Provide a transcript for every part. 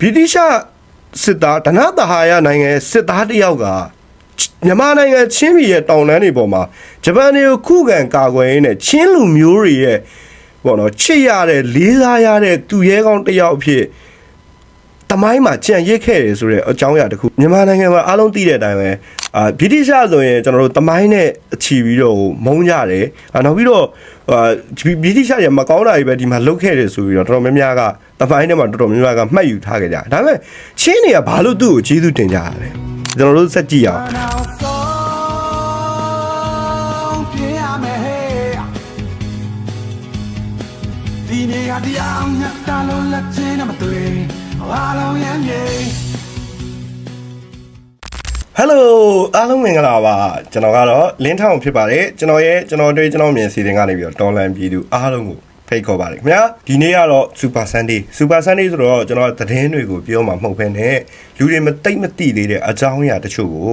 ဗြိတိရှစစ်သားဒနသဟာယနိုင်ငံစစ်သားတစ်ယောက်ကမြန်မာနိုင်ငံချင်းပြည်ရဲ့တောင်တန်းတွေပေါ်မှာဂျပန်တွေကိုခုခံကာကွယ်ရင်းနဲ့ချင်းလူမျိုးတွေရဲ့ပေါ့နော်ချစ်ရတဲ့လေးစားရတဲ့သူရဲကောင်းတစ်ယောက်အဖြစ်တမိုင်းမှာကြံ့ရစ်ခဲ့တယ်ဆိုတဲ့အကြောင်းအရာတစ်ခုမြန်မာနိုင်ငံမှာအားလုံးသိတဲ့အတိုင်းပဲအာဗြိတိရှဆိုရင်ကျွန်တော်တို့တမိုင်းနဲ့အချီပြီးတော့မုန်းကြတယ်အာနောက်ပြီးတော့အာဗြိတိရှရဲ့မကောင်းတာတွေပဲဒီမှာလုတ်ခဲ့တယ်ဆိုပြီးတော့တော်တော်များများက တမိုင်းထဲမှာတော်တော်များများကမှတ်ယူထားခဲ့ကြတယ်ဒါပေမဲ့ချင်းတွေကဘာလို့သူ့ကိုကျေးဇူးတင်ကြရလဲကျွန်တော်တို့စက်ကြည့်အောင် Now song ပြရမယ်ဟဲ့ဒီနေ့ဟာတရားမြတ်တာလို့လက်ချင်းနဲ့မတွေ့အားလုံးရမ်းမြေဟယ်လိုအားလုံးမင်္ဂလာပါကျွန်တော်ကတော့လင်းထောင်ဖြစ်ပါတယ်ကျွန်တော်ရဲ့ကျွန်တော်တွေ့ကျွန်တော်မြင်စီစဉ်ကနေပြီးတော့တော်လန်ပြည်သူအားလုံးကို ဖိတ်ခေါ်ပါတယ်ခင်ဗျာဒီနေ့ကတော့ Super Sunday Super Sunday ဆိုတော့ကျွန်တော်သတင်းတွေကိုပြောမှာမဟုတ်ဘဲနဲ့လူတွေမသိမသိသေးတဲ့အကြောင်းအရာတချို့ကို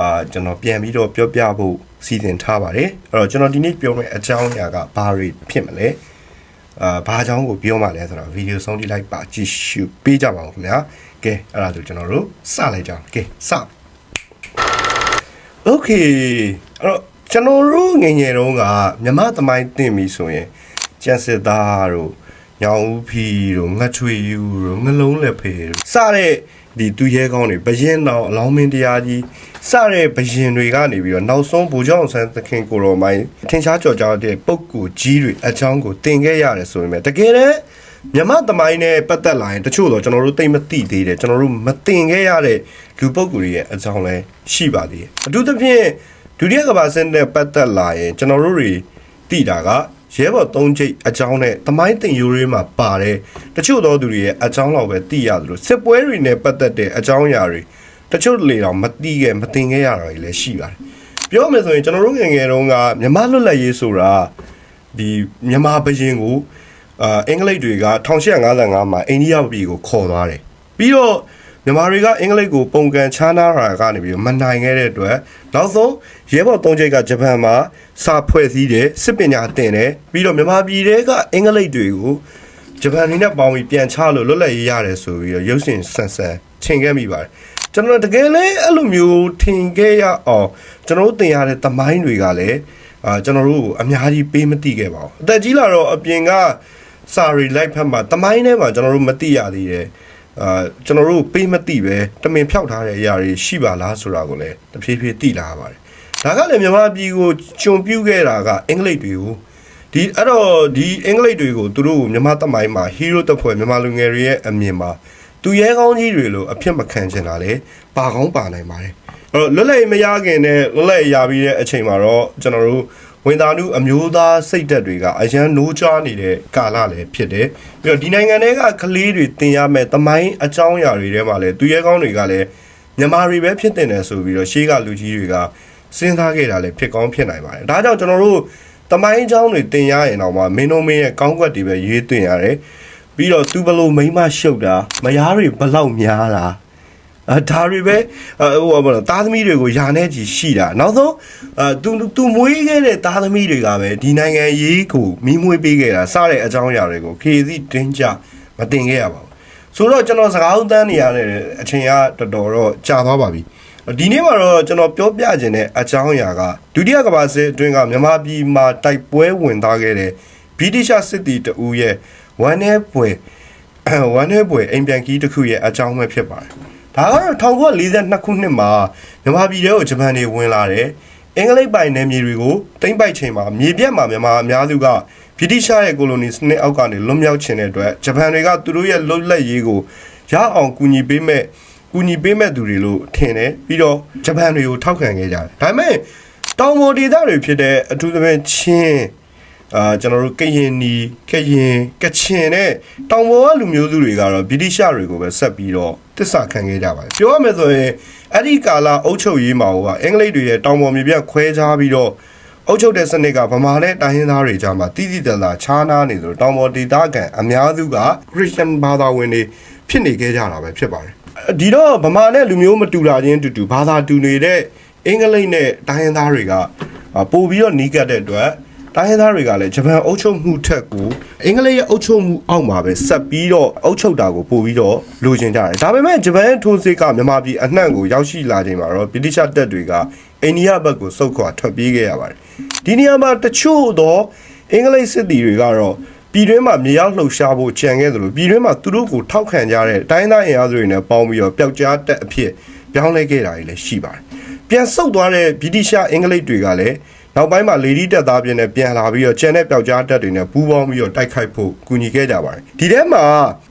အာကျွန်တော်ပြန်ပြီးတော့ပြောပြဖို့စီစဉ်ထားပါတယ်အဲ့တော့ကျွန်တော်ဒီနေ့ပြောမယ့်အကြောင်းအရာကဘာတွေဖြစ်မလဲအာဘာအကြောင်းကိုပြောမှလဲဆိုတော့ဗီဒီယိုဆုံးထိလိုက်ပါကြည့်ရှုပေးကြပါဦးခင်ဗျာကဲအဲ့ဒါဆိုကျွန်တော်တို့စလိုက်ကြအောင်ကဲစ Okay အဲ့တော့ကျွန်တော်တို့ငငယ်တုန်းကမြမသမိုင်းတင်ပြီဆိုရင် ကျန်စစ်သားတို့ညောင်ဦးဖီတို့ငှက်ချွေယူတို့ငလုံးလက်ဖေတို့စတဲ့ဒီသူရဲကောင်းတွေဘရင်တော်အလောင်းမင်းတရားကြီးစတဲ့ဘရင်တွေကနေပြီးတော့နောက်ဆုံးဘူကြောင့်ဆန်းသခင်ကိုရောမိုင်းထင်ရှားကြော်ကြားတဲ့ပုံကူကြီးတွေအချောင်းကိုတင်ခဲ့ရတယ်ဆိုရင်တကယ်တမ်းမြမသမိုင်းနဲ့ပတ်သက်လာရင်တချို့တော့ကျွန်တော်တို့သိမသိသေးတယ်ကျွန်တော်တို့မတင်ခဲ့ရတဲ့လူပုဂ္ဂိုလ်တွေရဲ့အကြောင်းလဲရှိပါသေးတယ်အထူးသဖြင့်ဒုတိယကမ္ဘာစစ်နဲ့ပတ်သက်လာရင်ကျွန်တော်တို့တွေသိတာက ရဲဘော်၃ချိတ်အကြောင်းနဲ့သမိုင်းတင်ယူရေးမှာပါတယ်တချို့သောသူတွေရဲ့အကြောင်းလောက်ပဲသိရသလိုစစ်ပွဲတွေနဲ့ပတ်သက်တဲ့အကြောင်းအရာတွေတချို့လေတော့မသိခဲ့မတင်ခဲ့ရတာတွေလည်းရှိပါတယ်ပြောမယ်ဆိုရင်ကျွန်တော်တို့ငယ်ငယ်တုန်းကမြမလွတ်လပ်ရေးဆိုတာဒီမြန်မာဘရင်ကိုအာအင်္ဂလိပ်တွေက1855မှာအိန္ဒိယပြည်ကိုခေါ်သွားတယ်ပြီးတော့ မြန်မာတွေကအင်္ဂလိပ်ကိုပုံကန်ချားနာတာကနေပြီးတော့မနိုင်ခဲ့တဲ့အတွက်နောက်ဆုံးရဲဘော်သုံးချိတ်ကဂျပန်မှာစာဖွဲ့စည်းတယ်စစ်ပညာသင်တယ်ပြီးတော့မြန်မာပြည်တွေကအင်္ဂလိပ်တွေကိုဂျပန်တွေနဲ့ပေါင်းပြီးပြန်ချလို့လွတ်လပ်ရေးရတယ်ဆိုပြီးတော့ရုပ်ရှင်ဆန်ဆန်ထင်ခဲ့မိပါတယ်ကျွန်တော်တကယ်လဲအဲ့လိုမျိုးထင်ခဲ့ရအောင်ကျွန်တော်တို့သင်ရတဲ့သမိုင်းတွေကလည်းအာကျွန်တော်တို့ကိုအများကြီးပေးမသိခဲ့ပါဘူးအသက်ကြီးလာတော့အပြင်ကစာရီလိုက်ဖက်မှာတမိုင်းထဲမှာကျွန်တော်တို့မသိရသေးတယ် အာကျွန်တော်တို့ပေးမသိပဲတမင်ဖြောက်ထားတဲ့အရာတွေရှိပါလားဆိုတာကိုလည်းတဖြည်းဖြည်းသိလာရပါတယ်ဒါကလည်းမြန်မာပြည်ကိုကျွန်ပြုတ်ခဲ့တာကအင်္ဂလိပ်တွေကိုဒီအဲ့တော့ဒီအင်္ဂလိပ်တွေကိုသူတို့ကိုမြန်မာတမိုင်းမှာဟီးရိုးတပ်ဖွဲ့မြန်မာလူငယ်တွေရဲ့အမြင်မှာသူရဲကောင်းကြီးတွေလို့အဖြစ်မခံချင်တာလေပါကောင်းပါနိုင်ပါတယ်အဲ့တော့လွတ်လပ်ရေးမရခင်နဲ့လွတ်လပ်ရေးရပြီးတဲ့အချိန်မှာတော့ကျွန်တော်တို့ ဝင်သားမှုအမျိုးသားစိတ်ဓာတ်တွေကအရန်နိုးကြနေတဲ့ကာလလည်းဖြစ်တယ်ပြီးတော့ဒီနိုင်ငံတွေကကလေးတွေတင်ရမဲ့တမိုင်းအကြောင်းအရာတွေထဲမှာလည်းသူရဲကောင်းတွေကလည်းမြန်မာတွေပဲဖြစ်တင်တယ်ဆိုပြီးတော့ရှေးကလူကြီးတွေကစဉ်းစားခဲ့တာလည်းဖြစ်ကောင်းဖြစ်နိုင်ပါတယ်ဒါကြောင့်ကျွန်တော်တို့တမိုင်းအကြောင်းတွေတင်ရရင်တော့မှမင်းတို့မင်းရဲ့ကောင်းကွက်တွေပဲရေးသွင်းရတယ်ပြီးတော့သူဘလို့မိမရှုပ်တာမယားတွေဘလောက်များတာအဲ ဒါတွေပဲအဲဟိုဘာလဲသားသမီးတွေကိုယာနဲ့ကြီးရှိတာနောက်ဆုံးအဲသူသူမွေးခဲ့တဲ့သားသမီးတွေကပဲဒီနိုင်ငံရေးကိုမိမွေးပေးခဲ့တာစတဲ့အကြောင်းအရာတွေကိုခေစီတင်းကြမတင်ခဲ့ရပါဘူးဆိုတော့ကျွန်တော်စကားဥတန်းနေရတဲ့အချိန်ကတော်တော်တော့ကြာသွားပါပြီဒီနေ့မှာတော့ကျွန်တော်ပြောပြခြင်းတဲ့အကြောင်းအရာကဒုတိယကမ္ဘာစစ်အတွင်းကမြန်မာပြည်မှာတိုက်ပွဲဝင်သားခဲ့တဲ့ဗြိတိရှစစ်တီတဦးရဲ့ဝမ်းနေပွဲဝမ်းနေပွဲအိမ်ပြန်ကြီးတစ်ခုရဲ့အကြောင်းပဲဖြစ်ပါတယ် ဒါကတော့1942ခုနှစ်မှာမြန်မာပြည်ထဲကိုဂျပန်တွေဝင်လာတယ်။အင်္ဂလိပ်ပိုင်နယ်မြေတွေကိုတိမ့်ပိုက်ချိန်မှာမြေပြတ်မှာမြန်မာအများစုကဗြိတိရှရဲ့ကိုလိုနီစနစ်အောက်ကနေလွတ်မြောက်ခြင်းတဲ့အတွက်ဂျပန်တွေကသူတို့ရဲ့လွတ်လပ်ရေးကိုရအောင်ကူညီပေးမဲ့ကူညီပေးမဲ့သူတွေလို့ထင်တယ်ပြီးတော့ဂျပန်တွေကိုထောက်ခံခဲ့ကြတယ်။ဒါပေမဲ့တောင်ပေါ်ဒေသတွေဖြစ်တဲ့အထူးသဖြင့်ချင်း အာကျွန်တော်တို့ကရင်နီကရင်ကချင်နဲ့တောင်ပေါ်ကလူမျိုးစုတွေကတော့ဗြိတိရှတွေကိုပဲဆက်ပြီးတော့တစ္ဆာခံခဲ့ကြပါတယ်ပြောရမယ်ဆိုရင်အဲ့ဒီကာလအုပ်ချုပ်ရေးမှာဟိုကအင်္ဂလိပ်တွေရဲ့တောင်ပေါ်မြေပြန့်ခွဲခြားပြီးတော့အုပ်ချုပ်တဲ့စနစ်ကဗမာနဲ့တိုင်းရင်းသားတွေကြားမှာတိတိတတ်တာခြားနားနေသလိုတောင်ပေါ်ဒေသခံအများစုကခရစ်ယာန်ဘာသာဝင်တွေဖြစ်နေခဲ့ကြတာပဲဖြစ်ပါတယ်ဒီတော့ဗမာနဲ့လူမျိုးမတူတာချင်းတူတူဘာသာတူနေတဲ့အင်္ဂလိပ်နဲ့တိုင်းရင်းသားတွေကအာပို့ပြီးတော့နီးကပ်တဲ့အတွက် တိုင်းရင်းသားတွေကလည်းဂျပန်အုပ်ချုပ်မှုထက်ကိုအင်္ဂလိပ်ရဲ့အုပ်ချုပ်မှုအောက်မှာပဲဆက်ပြီးတော့အုပ်ချုပ်တာကိုပို့ပြီးတော့လိုချင်ကြတယ်ဒါပေမဲ့ဂျပန်ထိုးစစ်ကမြန်မာပြည်အနှံ့ကိုရောက်ရှိလာချိန်မှာတော့ဗြိတိရှတပ်တွေကအိန္ဒိယဘက်ကိုစုတ်ခွာထွက်ပြေးခဲ့ရပါတယ်ဒီနေရာမှာတချို့သောအင်္ဂလိပ်စစ်သည်တွေကတော့ပြည်တွင်းမှာမြေရောက်လှုပ်ရှားဖို့ကြံခဲ့သလိုပြည်တွင်းမှာသူတို့ကိုထောက်ခံကြတဲ့တိုင်းသားအင်အားစုတွေနဲ့ပေါင်းပြီးတော့ပျောက်ကြားတက်အဖြစ်ပြောင်းလဲခဲ့တာတွေလည်းရှိပါတယ်။ပြန်ဆုတ်သွားတဲ့ဗြိတိရှအင်္ဂလိပ်တွေကလည်း နောက်ပိုင်းမှာလေဒီတက်သားပြင်းနဲ့ပြန်လာပြီးတော့ကျန်တဲ့ပျောက်ကြားတက်တွေနဲ့ပူးပေါင်းပြီးတော့တိုက်ခိုက်ဖို့ကူညီခဲ့ကြပါတယ်။ဒီထဲမှာ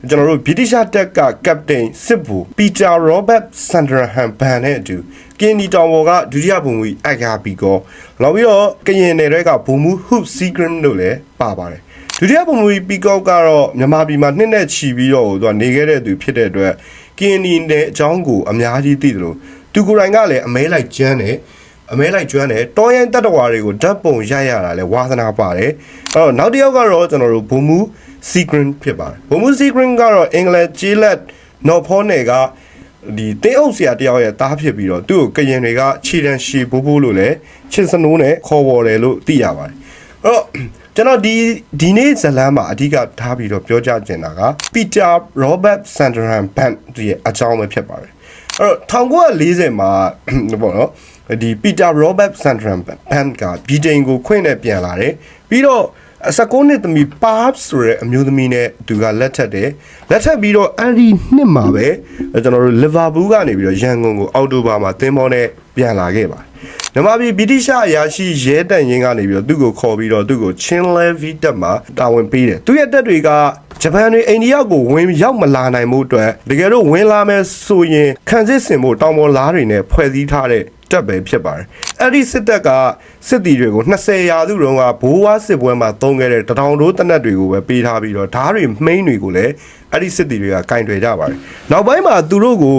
ကျွန်တော်တို့ဗြိတိရှတက်ကကပတိန်စစ်ဘူပီတာရောဘတ်ဆန်ဒရာဟန်ဘန်နဲ့အတူကင်နီတောင်ဝေါ်ကဒုတိယဘုံကြီးအဂါပီကောနောက်ပြီးတော့ကရင်နယ်တွေကဘုံမူဟုပ်စီဂရမ်တို့လည်းပါပါတယ်။ဒုတိယပုံမူပီကောက်ကတော့မြန်မာပြည်မှာနှစ်နဲ့ချီပြီးတော့သူကနေခဲ့တဲ့သူဖြစ်တဲ့အတွက်ကင်းနီနဲ့အကြောင်းကိုအများကြီးသိတယ်လို့သူကိုယ်တိုင်ကလည်းအမဲလိုက်ကျန်းတယ် အမဲလိုက်ကျွမ်းတယ်တောရိုင်းတက်တော်ဝါတွေကိုဓာတ်ပုံရိုက်ရတာလဲဝါသနာပါတယ်အဲ့တော့နောက်တစ်ယောက်ကတော့ကျွန်တော်တို့ဘုံမူ secret ဖြစ်ပါတယ်ဘုံမူ secret ကတော့အင်္ဂလန်ဂျီလက်နော်ဖောနယ်ကဒီတင်းအုပ်ဆရာတယောက်ရဲ့တားဖြစ်ပြီးတော့သူ့ကိုကရင်တွေကခြေတန်းရှည်ဘိုးဘိုးလို့လဲချစ်စနိုးနဲ့ခေါ်ပေါ်တယ်လို့သိရပါတယ်အဲ့တော့ကျွန်တော်ဒီဒီနေ့ဇလန်းမှာအဓိကထားပြီးတော့ပြောကြချင်တာကပီတာရောဘတ်ဆန်ဒရန်ဘန်ရဲ့အကြောင်းပဲဖြစ်ပါတယ်အဲ့တော့1940မှာပေါ့နော် ဒီပီတာရောဘတ်ဆန်ဒရန်ဘန်ကဗြိတိန်ကိုခွင့်နဲ့ပြန်လာတယ်ပြီးတော့19နှစ်သမီး Pabs ဆိုတဲ့အမျိုးသမီးနဲ့သူကလက်ထက်တယ်လက်ထက်ပြီးတော့အဲ့ဒီနှစ်မှာပဲကျွန်တော်တို့ Liverpool ကနေပြီးတော့ရန်ကုန်ကိုအောက်တိုဘာမှာသင်းမောနဲ့ပြန်လာခဲ့ပါတယ်မြန်မာပြည်ဗြိတိရှအရာရှိရဲတန်ရင်ကနေပြီးတော့သူ့ကိုခေါ်ပြီးတော့သူ့ကိုချင်းလဲဗီတက်မှာတာဝန်ပေးတယ်သူရဲ့တက်တွေကဂျပန်တွေအိန္ဒိယကိုဝင်ရောက်မလာနိုင်မှုအတွက်တကယ်တော့ဝင်လာမယ်ဆိုရင်ခံစစ်စင်ဖို့တောင်ပေါ်လားတွေနဲ့ဖွဲ့စည်းထားတဲ့ တက်ပဲဖြစ်ပါတယ်အဲ့ဒီစစ်တပ်ကစစ်တီတွေကို20ရာစုတုန်းကဘိုးဝါစစ်ပွဲမှာတုံးခဲ့တဲ့တထောင်တို့တနက်တွေကိုပဲပေးထားပြီးတော့ဓားတွေမှိန်းတွေကိုလည်းအဲ့ဒီစစ်တီတွေကကင်တွယ်ကြပါတယ်နောက်ပိုင်းမှာသူတို့ကို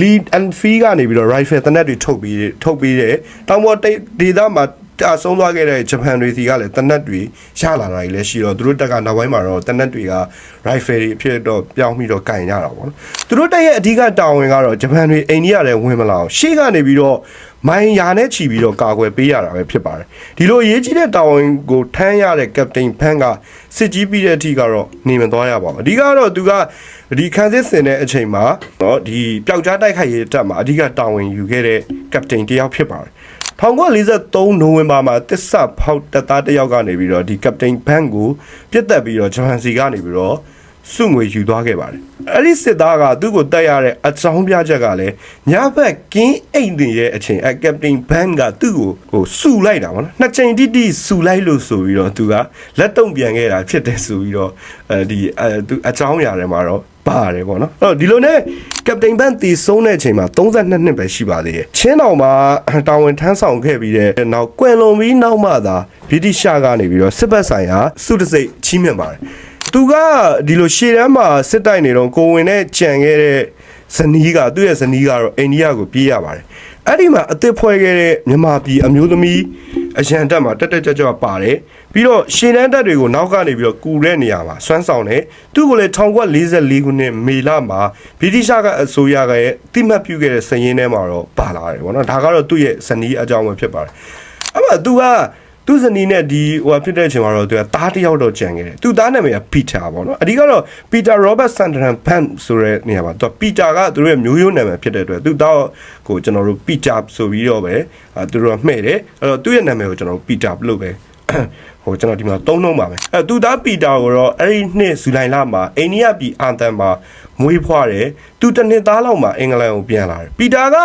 lead and fee ကနေပြီးတော့ rifle တနက်တွေထုတ်ပြီးထုတ်ပြီးတဲ့တောင်ပေါ်ဒေသမှာ တာဆုံးသွားခဲ့တဲ့ဂျပန်တွေစီကလည်းတနက်တွေရလာတာကြီးလည်းရှိတော့သူတို့တက်ကနောက်ပိုင်းမှာတော့တနက်တွေက rifle တွေအဖြစ်တော့ပြောင်းပြီးတော့ကင်ကြတာပေါ့နော်သူတို့တက်ရဲ့အဓိကတာဝန်ကတော့ဂျပန်တွေအိန္ဒိယလည်းဝင်မလာအောင်ရှေ့ကနေပြီးတော့မိုင်ယာနဲ့ချီပြီးတော့ကာကွယ်ပေးရတာပဲဖြစ်ပါတယ်ဒီလိုအရေးကြီးတဲ့တာဝန်ကိုထမ်းရတဲ့ကပတိန်ဖန်ကစစ်ကြီးပြီးတဲ့အထိကတော့နေမသွားရပါဘူးအဓိကတော့သူကဒီခန်းစစ်စင်တဲ့အချိန်မှာเนาะဒီပျောက်ကြားတိုက်ခိုက်ရေးတပ်မှာအဓိကတာဝန်ယူခဲ့တဲ့ကပတိန်တယောက်ဖြစ်ပါတယ် 1943နိုဝင်ဘာမှာတစ္ဆဖောက်တပ်သားတယောက်ကနေပြီးတော့ဒီကပတိန်ဘန်ကိုပြစ်တက်ပြီးတော့ဂျပန်စီကနေပြီးတော့စုငွေယူသွားခဲ့ပါတယ်အဲ့ဒီစစ်သားကသူ့ကိုတက်ရတဲ့အကြောင်းပြချက်ကလည်းညဘက်ကင်းအိတ်နေတဲ့အချိန်အကပတိန်ဘန်ကသူ့ကိုဟိုစုလိုက်တာပေါ့နော်နှစ်ချိန်တိတိစုလိုက်လို့ဆိုပြီးတော့သူကလက်တုံပြန်ခဲ့တာဖြစ်တယ်ဆိုပြီးတော့အဲဒီအဲသူအကြောင်းအရာတွေမှာတော့ ပါတယ်ပေါ့နော်အဲ့တော့ဒီလိုနဲ့ကပတိန်ဘန်တီဆုံးတဲ့အချိန်မှာ32နှစ်ပဲရှိပါသေးတယ်ချင်းတောင်မှာတာဝန်ထမ်းဆောင်ခဲ့ပြီးတဲ့နောက်ကွယ်လွန်ပြီးနောက်မှသာဗြိတိရှကနေပြီးတော့စစ်ဘက်ဆိုင်ရာစုတစိတ်ချီးမြှင့်ပါတယ်သူကဒီလိုရှေ့တန်းမှာစစ်တိုက်နေတော့ကိုဝင်နဲ့ကြံခဲ့တဲ့ဇနီးကသူ့ရဲ့ဇနီးကတော့အိန္ဒိယကိုပြေးရပါတယ်အဲ့ဒီမှာအသစ်ဖွဲ့ခဲ့တဲ့မြန်မာပြည်အမျိုးသမီးအရန်တက်မှာတက်တက်ကြွကြွပါတယ် ပြီးတော့ရှေ့တန်းတက်တွေကိုနောက်ကနေပြီးတော့ကူတဲ့နေရာမှာဆွမ်းဆောင်တယ်သူ့ကိုလည်း1944ခုနှစ်မေလမှာဗြိတိရှကအစိုးရကရဲ့တိမှတ်ပြုခဲ့တဲ့စည်ရင်းထဲမှာတော့ပါလာတယ်ဗောနော်ဒါကတော့သူ့ရဲ့ဇနီးအကြောင်းပဲဖြစ်ပါတယ်အဲ့မှာ तू ကသူ့ဇနီးနဲ့ဒီဟိုဖြစ်တဲ့အချိန်မှာတော့သူကတားတစ်ယောက်တော့ကြံခဲ့တယ်သူသားနာမည်ကပီတာပေါ့နော်အဓိကတော့ပီတာရောဘတ်ဆန်ဒရန်ဘန်ဆိုတဲ့နေရာမှာသူကပီတာကသူတို့ရဲ့မျိုးရိုးနာမည်ဖြစ်တဲ့အတွက်သူသားကိုကျွန်တော်တို့ပီတာဆိုပြီးတော့ပဲအဲသူတို့ကမှဲ့တယ်အဲ့တော့သူ့ရဲ့နာမည်ကိုကျွန်တော်တို့ပီတာလို့ပဲ ဟိုကျွန်တော်ဒီမှာသုံးလုံးပါမယ်အဲသူသားပီတာကိုတော့အဲ့ဒီနှစ်ဇူလိုင်လမှာအိန္ဒိယပြည်အာသန်မှာမွေးဖွားတယ်သူတစ်နှစ်သားလောက်မှာအင်္ဂလန်ကိုပြန်လာတယ်ပီတာက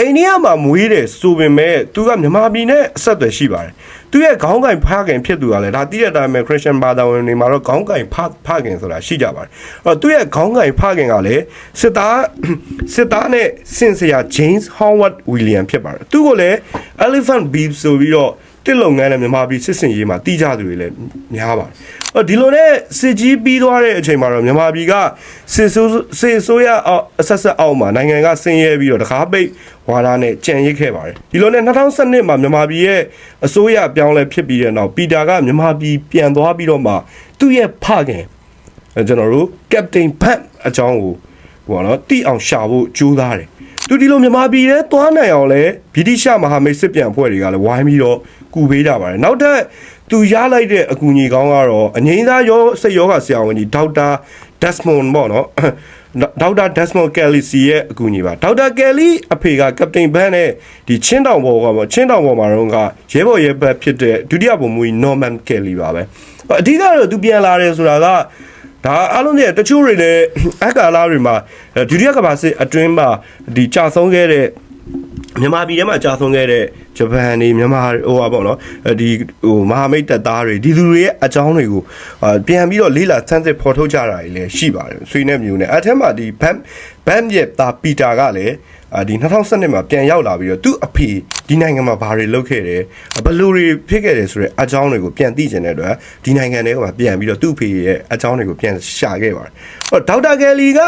အိန္ဒိယမှာမွေးတယ်ဆိုပေမဲ့သူကမြန်မာပြည်နဲ့အဆက်အသွယ်ရှိပါတယ်သူရဲ့ခေါင်းကင်ဖခင်ဖြစ်သူကလည်းဒါတိတဲ့အတိုင်းပဲခရစ်ယာန်ဘာသာဝင်တွေမှာတော့ခေါင်းကင်ဖဖခင်ဆိုတာရှိကြပါတယ်အဲ့တော့သူရဲ့ခေါင်းကင်ဖခင်ကလည်းစစ်သားစစ်သားနဲ့စင်စရာ James Howard William ဖြစ်ပါတယ်သူကလည်း Elephant Beef ဆိုပြီးတော့ တစ်လုံငန်းနဲ့မြန်မာပြည်စစ်စင်ရေးမှာတီးကြသူတွေလည်းများပါတယ်။အော်ဒီလိုနဲ့စစ်ကြီးပြီးသွားတဲ့အချိန်မှာတော့မြန်မာပြည်ကစစ်ဆိုးစစ်ဆိုးရအောင်အဆက်ဆက်အောင်မှာနိုင်ငံကဆင်းရဲပြီးတော့တခါပိတ်ဝါဒနဲ့ကြံရစ်ခဲ့ပါတယ်။ဒီလိုနဲ့2012မှာမြန်မာပြည်ရဲ့အစိုးရပြောင်းလဲဖြစ်ပြီးတဲ့နောက်ပီတာကမြန်မာပြည်ပြန်သွားပြီးတော့မှသူ့ရဲ့ဖခင်အဲကျွန်တော်တို့ကပတိန်ဘတ်အကြောင်းကိုဟိုနော်တိအောင်ရှာဖို့ကြိုးစားတယ်။ သူဒီလိုမြန်မာပြည်ထဲသွားနိုင်အောင်လဲဗြိတိရှမဟာမိတ်စစ်ပြန်ဖွဲ့တွေကလည်းဝိုင်းပြီးတော့ကူပေးကြပါတယ်နောက်ထပ်သူရလိုက်တဲ့အကူအညီကောင်းကတော့အငိမ့်သားရောစိတ်ယောဂဆရာဝန်ကြီးဒေါက်တာဒက်စမွန်ပေါ့နော်ဒေါက်တာဒက်စမွန်ကယ်လီစီရဲ့အကူအညီပါဒေါက်တာကယ်လီအဖေကကပတိန်ဘန်းနဲ့ဒီချင်းတောင်ဘောကပေါ့ချင်းတောင်ဘောမှာတော့ကရဲဘော်ရဲဘက်ဖြစ်တဲ့ဒုတိယဗိုလ်မှူးကြီးနော်မန်ကယ်လီပါပဲအဓိကတော့သူပြန်လာတယ်ဆိုတာက ဒါအားလုံးရဲ့တချို့တွေလည်းအက္ကာလာတွေမှာဒုတိယကမ္ဘာစစ်အတွင်းမှာဒီကြာဆုံးခဲ့တဲ့မြန်မာပြည်ထဲမှာကြာဆုံးခဲ့တဲ့ဂျပန်နေမြန်မာဟိုပါပေါ့နော်ဒီဟိုမဟာမိတ်တပ်သားတွေဒီလူတွေရဲ့အကြောင်းတွေကိုပြန်ပြီးတော့လေးလာစမ်းစစ်ဖော်ထုတ်ကြတာတွေလည်းရှိပါတယ်ဆွေးနွေးမျိုးနဲ့အထက်မှာဒီဘမ်ဘမ်ရဲ့တာပီတာကလည်း အာဒီ2012မှာပြန်ရောက်လာပြီးတော့သူ့အဖေဒီနိုင်ငံမှာဘာတွေလုပ်ခဲ့တယ်ဘယ်လိုတွေဖြစ်ခဲ့တယ်ဆိုတဲ့အကြောင်းတွေကိုပြန်သိကျင်တဲ့အတွက်ဒီနိုင်ငံတွေကမှပြန်ပြီးတော့သူ့အဖေရဲ့အကြောင်းတွေကိုပြန်ရှာခဲ့ပါတယ်ဟောဒေါက်တာကယ်လီက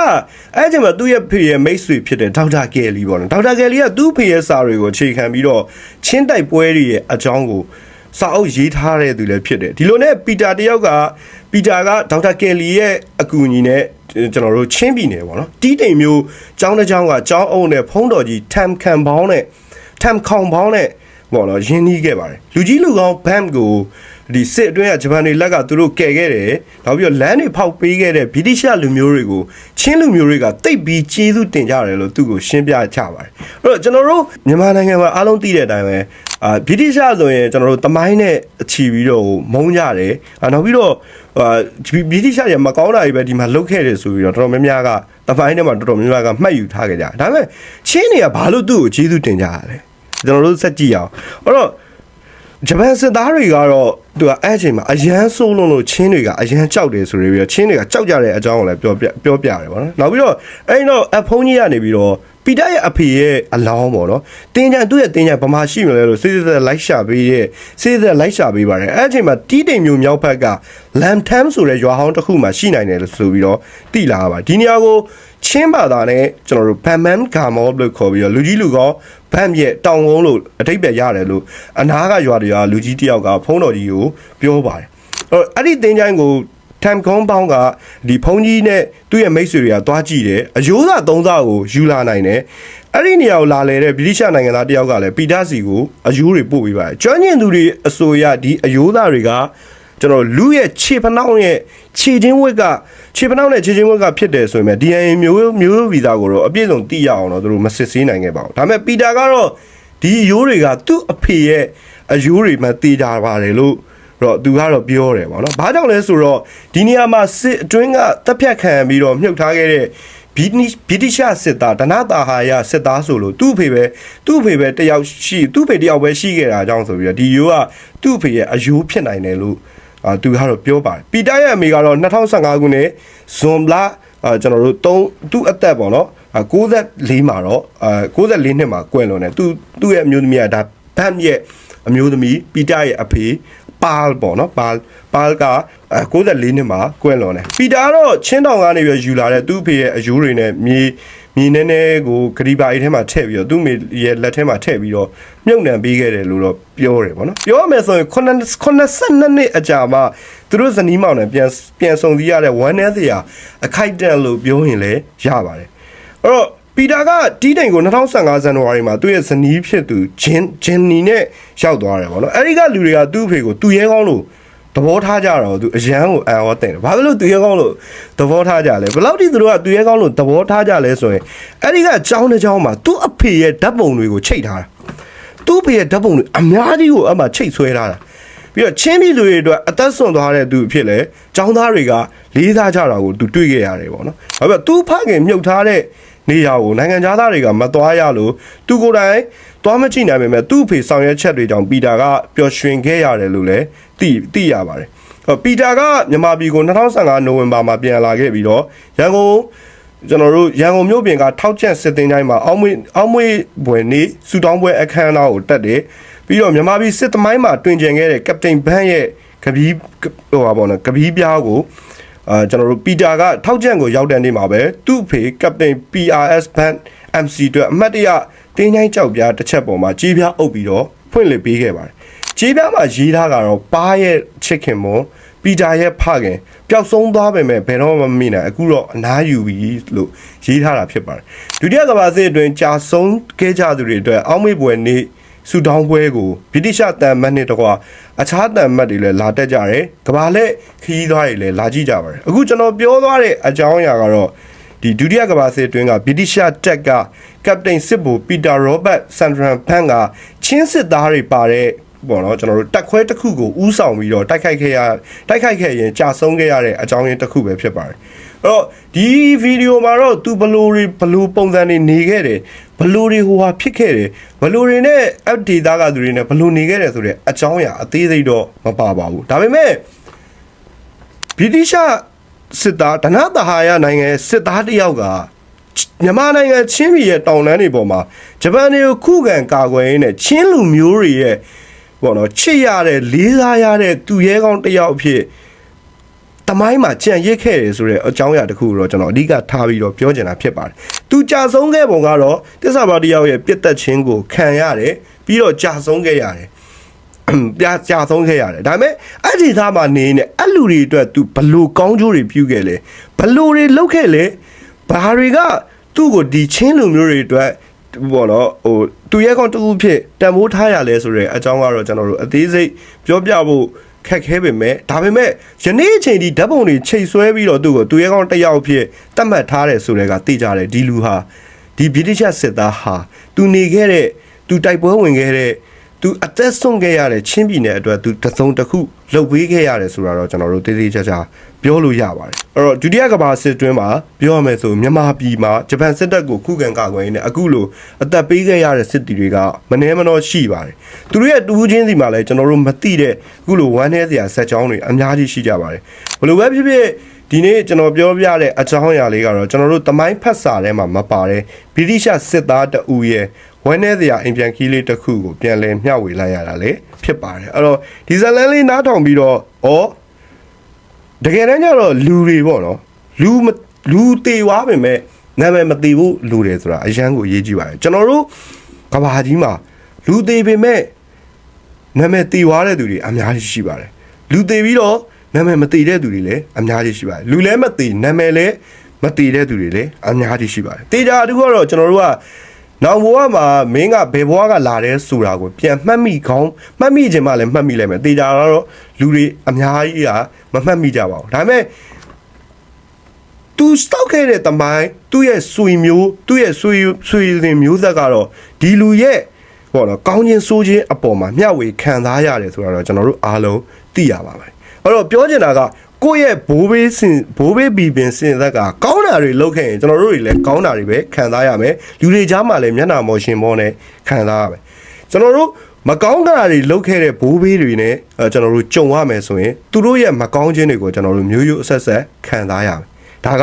အဲ့ဒီမှာသူ့ရဲ့ဖေရဲ့မိတ်ဆွေဖြစ်တဲ့ဒေါက်တာကယ်လီပေါ့နော်ဒေါက်တာကယ်လီကသူ့ဖေရဲ့စာတွေကိုအခြေခံပြီးတော့ချင်းတိုက်ပွဲတွေရဲ့အကြောင်းကိုစာအုပ်ရေးထားတဲ့သူလည်းဖြစ်တယ်ဒီလိုနဲ့ပီတာတယောက်ကပီတာကဒေါက်တာကယ်လီရဲ့အကူအညီနဲ့ ကျွန်တော်တို့ချင်းပြည်နယ်ပေါ့နော်တီးတိမ်မျိုးကျောင်းတစ်ကျောင်းကကျောင်းအုပ်နဲ့ဖုံးတော်ကြီးထမ်ခံပေါင်းနဲ့ထမ်ခေါင်ပေါင်းနဲ့ပေါ့နော်ရင်းနှီးခဲ့ပါတယ်လူကြီးလူကောင်းဘမ်ကိုဒီစစ်အတွင်းကဂျပန်တွေလက်ကသူတို့ကယ်ခဲ့တယ်နောက်ပြီးတော့လမ်းတွေဖောက်ပေးခဲ့တဲ့ဗြိတိရှလူမျိုးတွေကိုချင်းလူမျိုးတွေကတိတ်ပြီးကျေးဇူးတင်ကြတယ်လို့သူ့ကိုရှင်းပြချပါတယ်အဲ့တော့ကျွန်တော်တို့မြန်မာနိုင်ငံမှာအားလုံးသိတဲ့အတိုင်းပဲ အာဗြိတိရှဆိုရင်ကျွန်တော်တို့တမိုင်းနဲ့အချီပြီးတော့မုန်းကြတယ်အာနောက်ပြီးတော့အာဗြိတိရှတွေမကောင်းတာတွေပဲဒီမှာလုတ်ခဲ့တယ်ဆိုပြီးတော့တော်တော်များများကတမိုင်းထဲမှာတော်တော်များများကမှတ်ယူထားခဲ့ကြဒါပေမဲ့ချင်းတွေကဘာလို့သူ့ကိုကျေးဇူးတင်ကြရလဲကျွန်တော်တို့စက်ကြည့်အောင်အဲ့တော့ဂျပန်စစ်သားတွေကတော့သူကအဲ့အချိန်မှာအရန်ဆိုးလုံးလို့ချင်းတွေကအရန်ကြောက်တယ်ဆိုပြီးတော့ချင်းတွေကကြောက်ကြတဲ့အကြောင်းကိုလည်းပြောပြပြောပြရတယ်ပေါ့နော်နောက်ပြီးတော့အဲ့တော့အဖုန်းကြီးကနေပြီးတော့ ပီတာရဲ့အဖေရဲ့အလောင်းပေါ့နော်တင်းကြံသူ့ရဲ့တင်းကြံဘာမှရှိမလဲလို့စိစစ်သက်လိုက်ရှာပေးရဲ့စိစစ်သက်လိုက်ရှာပေးပါတယ်အဲ့အချိန်မှာတီးတိမ်မျိုးမြောက်ဘက်ကလမ်ထမ်ဆိုတဲ့ရွာဟောင်းတစ်ခုမှရှိနိုင်တယ်လို့ဆိုပြီးတော့တိလာပါဒီနေရာကိုချင်းဘာသာနဲ့ကျွန်တော်တို့ဘမ်မန်ဂါမောလို့ခေါ်ပြီးတော့လူကြီးလူကောဘမ်ရဲ့တောင်ဝုံးလို့အထိပ္ပယ်ရတယ်လို့အနာကရွာတွေကလူကြီးတယောက်ကဖုန်းတော်ကြီးကိုပြောပါတယ်အဲ့အဲ့ဒီတင်းကြိုင်းကို ထမ်ကုန်းပေါင်းကဒီဖုန်းကြီးနဲ့သူ့ရဲ့မိတ်ဆွေတွေကသွားကြည့်တယ်အယိုးစာသုံးစားကိုယူလာနိုင်တယ်အဲ့ဒီနေရာကိုလာလေတဲ့ဗြိတိရှနိုင်ငံသားတယောက်ကလည်းပီတာစီကိုအယိုးတွေပို့ပေးပါတယ်ကျွမ်းကျင်သူတွေအဆိုအရဒီအယိုးသားတွေကကျွန်တော်လူရဲ့ခြေဖနှောင်းရဲ့ခြေချင်းဝက်ကခြေဖနှောင်းနဲ့ခြေချင်းဝက်ကဖြစ်တယ်ဆိုရင် DNA မျိုးမျိုးဗီဇကိုတော့အပြည့်စုံသိရအောင်တော့သူတို့မစစ်ဆေးနိုင်ခဲ့ပါဘူးဒါပေမဲ့ပီတာကတော့ဒီအယိုးတွေကသူ့အဖေရဲ့အယိုးတွေမှသိကြပါတယ်လို့ တော့သူကတော့ပြောတယ်ပေါ့နော်။ဘာကြောင့်လဲဆိုတော့ဒီနေရာမှာစစ်အတွင်းကတပ်ဖြတ်ခံပြီးတော့မြုပ်ထားခဲ့တဲ့ဗြိတိဗြိတိရှစစ်သားဒနတာဟာယစစ်သားဆိုလို့သူ့အဖေပဲသူ့အဖေပဲတယောက်ရှိသူ့အဖေတယောက်ပဲရှိခဲ့တာအကြောင်းဆိုပြီးတော့ဒီယိုးကသူ့အဖေရဲ့အယိုးဖြစ်နိုင်တယ်လို့အာသူကတော့ပြောပါတယ်ပီတာရဲ့အမေကတော့2015ခုနှစ်ဇွန်လအာကျွန်တော်တို့3သူ့အသက်ပေါ့နော်အာ64မှာတော့အာ64နှစ်မှာကွယ်လွန်တယ်သူသူ့ရဲ့အမျိုးသမီးကဒါဘမ်ရဲ့အမျိုးသမီးပီတာရဲ့အဖေ ပါလ်ပေါ့နော်ပါလ်ပါလ်က94နှစ်မှာကွယ်လွန်တယ်ပီတာကတော့ချင်းတောင်ကနေပြီးယူလာတဲ့သူ့ဖေရဲ့အယိုးတွေနဲ့မြေမြေနေနေကိုဂရီဘာအိထဲမှာထည့်ပြီးတော့သူ့မေရဲ့လက်ထဲမှာထည့်ပြီးတော့မြုပ်နှံပေးခဲ့တယ်လို့တော့ပြောတယ်ပေါ့နော်ပြောရမယ်ဆိုရင်82နှစ်အကြာမှသူတို့ဇနီးမောင်နဲ့ပြန်ပြန်ဆုံစည်းရတဲ့ဝမ်းနည်းစရာအခိုက်အတန့်လို့ပြောရင်လည်းရပါတယ်အဲ့တော့ ပီတာကတီးတိန်ကို2015ဇန်နဝါရီမှာသူ့ရဲ့ဇနီးဖြစ်သူဂျင်ဂျင်နီနဲ့ရောက်သွားတယ်ဗောနော်အဲဒီကလူတွေကသူ့အဖေကိုသူရဲကောင်းလို့သဘောထားကြတော့သူအရန်ကိုအံ့ဩတင်တယ်ဘာဖြစ်လို့သူရဲကောင်းလို့သဘောထားကြလဲဘယ်လောက်ထိသူတို့ကသူရဲကောင်းလို့သဘောထားကြလဲဆိုရင်အဲဒီကကြောင်းတစ်ကြောင်းမှာသူ့အဖေရဲ့ဓာတ်ပုံတွေကိုချိတ်ထားတာသူ့အဖေရဲ့ဓာတ်ပုံတွေအများကြီးကိုအမှချိတ်ဆွဲထားတာပြီးတော့ချင်းပြည်လူတွေအတွက်အသက်ဆုံးသွားတဲ့သူအဖြစ်လဲចောင်းသားတွေကလေးစားကြတာကိုသူတွေ့ခဲ့ရတယ်ပေါ့နော်။ဘာဖြစ်လဲသူဖခင်မြုပ်ထားတဲ့ နေရာကိုနိုင်ငံသားတွေကမသွားရလို့သူကိုယ်တိုင်သွားမကြည့်နိုင်ပေမဲ့သူ့အဖေဆောင်ရွက်ချက်တွေကြောင့်ပီတာကပျော်ရွှင်ခဲ့ရတယ်လို့လည်းသိသိရပါတယ်။ဟောပီတာကမြန်မာပြည်ကို2015နိုဝင်ဘာမှာပြန်လာခဲ့ပြီးတော့ရန်ကုန်ကျွန်တော်တို့ရန်ကုန်မြို့ပြင်ကထောက်ချက်စစ်တင်တိုင်းမှာအောက်မွေအောက်မွေဘွယ်နေစူတောင်းပွဲအခမ်းအနားကိုတက်တယ်ပြီးတော့မြန်မာပြည်စစ်သမိုင်းမှာတွင်ကျင်ခဲ့တဲ့ကပတိန်ဘန်းရဲ့ကပီးဟိုပါဘောနော်ကပီးပြားကို အာကျွန်တော်တို့ပီတာကထောက်ချက်ကိုရောက်တဲ့နေ့မှာပဲသူ့ဖေကပတိန် PRS Band MC အတွက်အမှတ်တရတင်းချိုင်းကြောက်ပြားတစ်ချက်ပေါ်မှာကြီးပြားအုပ်ပြီးတော့ဖွင့်လှစ်ပေးခဲ့ပါတယ်ကြီးပြားမှာရေးထားကတော့ပါးရဲ့ချစ်ခင်မွန်ပီတာရဲ့ဖခင်ပျောက်ဆုံးသွားပေမဲ့ဘယ်တော့မှမမိနိုင်အခုတော့အနားယူပြီလို့ရေးထားတာဖြစ်ပါတယ်ဒုတိယကမ္ဘာစစ်အတွင်းကြာဆုံးခဲ့ကြသူတွေအတွက်အောက်မေ့ပွဲနေ့ ဆူတောင်းပွဲကိုဗြိတိရှတန်မတ်နဲ့တကွာအခြားတန်မတ်တွေလည်းလာတက်ကြတယ်ကဘာလက်ခီးသွားတွေလည်းလာကြည့်ကြပါတယ်အခုကျွန်တော်ပြောသွားတဲ့အကြောင်းအရာကတော့ဒီဒုတိယကဘာစစ်အတွင်းကဗြိတိရှတက်ကကပတိန်စစ်ဗိုလ်ပီတာရောဘတ်ဆန်ဒရန်ဖန်ကချင်းစစ်သားတွေပါတဲ့ပေါ့နော်ကျွန်တော်တို့တက်ခွဲတစ်ခုကိုဥဆောင်ပြီးတော့တိုက်ခိုက်ခဲ့ရတိုက်ခိုက်ခဲ့ရင်ကြာဆုံးခဲ့ရတဲ့အကြောင်းရင်းတစ်ခုပဲဖြစ်ပါတယ်အဲ့တော့ဒီဗီဒီယိုမှာတော့သူဘလူတွေဘလူပုံစံတွေနေခဲ့တယ် ဘလူတွေဟိုဟာဖြစ်ခဲ့တယ်ဘလူတွေနဲ့ app data ကသူတွေနဲ့ဘလူနေခဲ့တယ်ဆိုတဲ့အကြောင်းအရာအသေးစိတ်တော့မပါပါဘူးဒါပေမဲ့ဗြိတိရှစစ်သားဒနသဟာယနိုင်ငံစစ်သားတစ်ယောက်ကမြန်မာနိုင်ငံချင်းပြည်ရဲ့တောင်တန်းတွေပေါ်မှာဂျပန်တွေကိုခုခံကာကွယ်ရင်းနဲ့ချင်းလူမျိုးတွေရဲ့ပေါ့နော်ချစ်ရတဲ့လေးစားရတဲ့သူရဲကောင်းတစ်ယောက်အဖြစ် တမိုင်းမှာကြံရစ်ခဲ့တယ်ဆိုတဲ့အကြောင်းအရာတစ်ခုကိုတော့ကျွန်တော်အဓိကထားပြီးတော့ပြောချင်တာဖြစ်ပါတယ်။သူကြာဆုံးခဲ့ပုံကတော့တစ္ဆာပါတစ်ယောက်ရဲ့ပြစ်သက်ခြင်းကိုခံရတယ်ပြီးတော့ကြာဆုံးခဲ့ရတယ်။ပြကြာဆုံးခဲ့ရတယ်ဒါပေမဲ့အဲ့ဒီသားမှာနေနေအဲ့လူတွေအတွက် तू ဘလို့ကောင်းကျိုးတွေပြုခဲ့လဲဘလို့တွေလုပ်ခဲ့လဲဘာတွေကသူ့ကိုဒီချင်းလူမျိုးတွေအတွက်ဘောနော်ဟိုသူရဲကောင်းတူဖြစ်တန်ဖိုးထားရလဲဆိုတဲ့အကြောင်းကတော့ကျွန်တော်တို့အသေးစိတ်ပြောပြဖို့ ခက်ခဲပေမဲ့ဒါပေမဲ့ယနေ့အချိန်ဒီဓာတ်ပုံတွေချိန်ဆွဲပြီးတော့သူ့ကိုသူရဲကောင်းတစ်ယောက်ဖြစ်တတ်မှတ်ထားတယ်ဆိုတဲ့ကသိကြတယ်ဒီလူဟာဒီဗြိတိရှစစ်သားဟာသူနေခဲ့တဲ့သူတိုက်ပွဲဝင်ခဲ့တဲ့ သူအသက်ဆုံးခဲ့ရတဲ့ချင်းပြည်နယ်အတွက်သူတစ်စုံတစ်ခုလှုပ်ပေးခဲ့ရတယ်ဆိုတာတော့ကျွန်တော်တို့တေးသေးချာချာပြောလို့ရပါတယ်အဲ့တော့ဒုတိယကမ္ဘာစစ်တွင်းမှာပြောရမယ်ဆိုမြန်မာပြည်မှာဂျပန်စစ်တပ်ကိုခုခံကာကွယ်ရင်းနဲ့အခုလိုအသက်ပေးခဲ့ရတဲ့စစ်တီတွေကမနှဲမနှောရှိပါတယ်သူတို့ရဲ့တူးချင်းစီမှာလည်းကျွန်တော်တို့မသိတဲ့အခုလိုဝမ်းနည်းစရာဆက်ကြောင်းတွေအများကြီးရှိကြပါတယ်ဘယ်လိုပဲဖြစ်ဖြစ်ဒီနေ့ကျွန်တော်ပြောပြတဲ့အကြောင်းအရာလေးကတော့ကျွန်တော်တို့တမိုင်းဖတ်စာထဲမှာမပါတဲ့ဗြိတိရှစစ်သားတအူရဲ့ ဝမ်းနည်းစရာအိမ်ပြန်ခီးလေးတစ်ခုကိုပြန်လည်မျှဝေလိုက်ရတာလေဖြစ်ပါတယ်အဲ့တော့ဒီဇလန်လေးနားထောင်ပြီးတော့ဩတကယ်တမ်းကျတော့လူတွေပေါ့နော်လူမလူတေသွားပေမဲ့နာမည်မတေဘူးလူတွေဆိုတာအရန်ကိုအရေးကြီးပါတယ်ကျွန်တော်တို့ကဘာကြီးမှာလူတေပေမဲ့နာမည်တေသွားတဲ့သူတွေအများကြီးရှိပါတယ်လူတေပြီးတော့နာမည်မတေတဲ့သူတွေလည်းအများကြီးရှိပါတယ်လူလည်းမတေနာမည်လည်းမတေတဲ့သူတွေလည်းအများကြီးရှိပါတယ်တေချာတူကတော့ကျွန်တော်တို့က နောင်ဘဝမှာမင်းကဘယ်ဘဝကလာတဲ့ဆိုတာကိုပြန်မှတ်မိကောင်းမှတ်မိခြင်းမှလည်းမှတ်မိလိုက်မယ်တေချာကတော့လူတွေအများကြီးကမမှတ်မိကြပါဘူးဒါပေမဲ့သူစတောက်ခဲ့တဲ့တမိုင်းသူ့ရဲ့ဆွေမျိုးသူ့ရဲ့ဆွေဆွေစဉ်မျိုးသက်ကတော့ဒီလူရဲ့ဟောတော့ကောင်းခြင်းဆိုးခြင်းအပေါ်မှာမျှဝေခံစားရတယ်ဆိုတာတော့ကျွန်တော်တို့အားလုံးသိရပါမယ်အဲ့တော့ပြောချင်တာက ကိုယ့်ရဲ့ဘိုးဘေးစင်ဘိုးဘေးဘီပင်စင်သက်ကကောင်းတာတွေလုပ်ခဲ့ရင်ကျွန်တော်တို့တွေလည်းကောင်းတာတွေပဲခံစားရမယ်လူတွေကြားမှာလည်းမျက်နှာမောရှင်မောနဲ့ခံစားရမယ်ကျွန်တော်တို့မကောင်းတာတွေလုပ်ခဲ့တဲ့ဘိုးဘေးတွေနဲ့အဲကျွန်တော်တို့ကြုံရမယ်ဆိုရင်သူတို့ရဲ့မကောင်းခြင်းတွေကိုကျွန်တော်တို့မျိုးရိုးအဆက်ဆက်ခံစားရမယ်ဒါက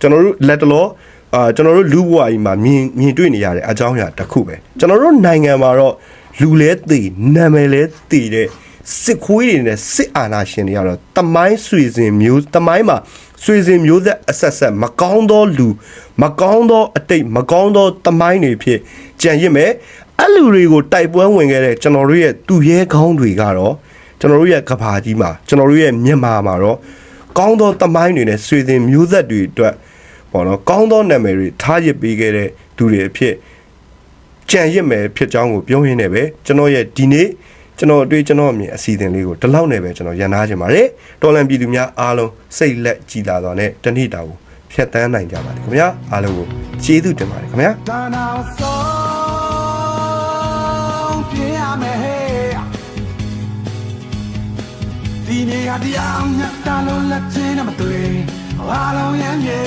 ကျွန်တော်တို့လက်တလောအာကျွန်တော်တို့လူဘဝကြီးမှာမြင်မြင်တွေ့နေရတဲ့အကြောင်းအရာတစ်ခုပဲကျွန်တော်တို့နိုင်ငံမှာတော့လူလဲတည်နာမည်လဲတည်တဲ့ စစ်ခွေးတွေနဲ့စစ်အာဏာရှင်တွေကတော့တမိုင်းဆွေစဉ်မျိုးတမိုင်းမှာဆွေစဉ်မျိုးဆက်အဆက်ဆက်မကောင်းသောလူမကောင်းသောအတိတ်မကောင်းသောတမိုင်းတွေဖြစ်ကြံရစ်မယ်အဲ့လူတွေကိုတိုက်ပွဲဝင်ခဲ့တဲ့ကျွန်တော်တို့ရဲ့သူရဲကောင်းတွေကတော့ကျွန်တော်တို့ရဲ့ကဘာကြီးမှာကျွန်တော်တို့ရဲ့မြန်မာမှာတော့ကောင်းသောတမိုင်းတွေနဲ့ဆွေစဉ်မျိုးဆက်တွေအတွက်ပေါ့နော်ကောင်းသောနာမည်တွေထားရစ်ပေးခဲ့တဲ့သူတွေအဖြစ်ကြံရစ်မယ်ဖြစ်ကြောင်းကိုပြောရင်းနဲ့ပဲကျွန်တော်ရဲ့ဒီနေ့ ကျွန်တော်အတွေ့ကျွန်တော်အမြင်အစီအစဉ်လေးကိုဒီလောက်နဲ့ပဲကျွန်တော်ရန်နာခြင်းပါတယ်တော်လန်ပြည်သူများအားလုံးစိတ်လက်ကြည်လာတော့နဲ့တဏိတာကိုဖျက်တမ်းနိုင်ကြပါလိမ့်ခင်ဗျာအားလုံးကိုကျေးဇူးတင်ပါတယ်ခင်ဗျာဒါနာဆုံးပြရမယ်ဟဲ့ဒီနေ့ဟာတရားမြတ်တာလို့လက်ချင်းနဲ့မတွေ့ဘာလုံးရမ်းမြေ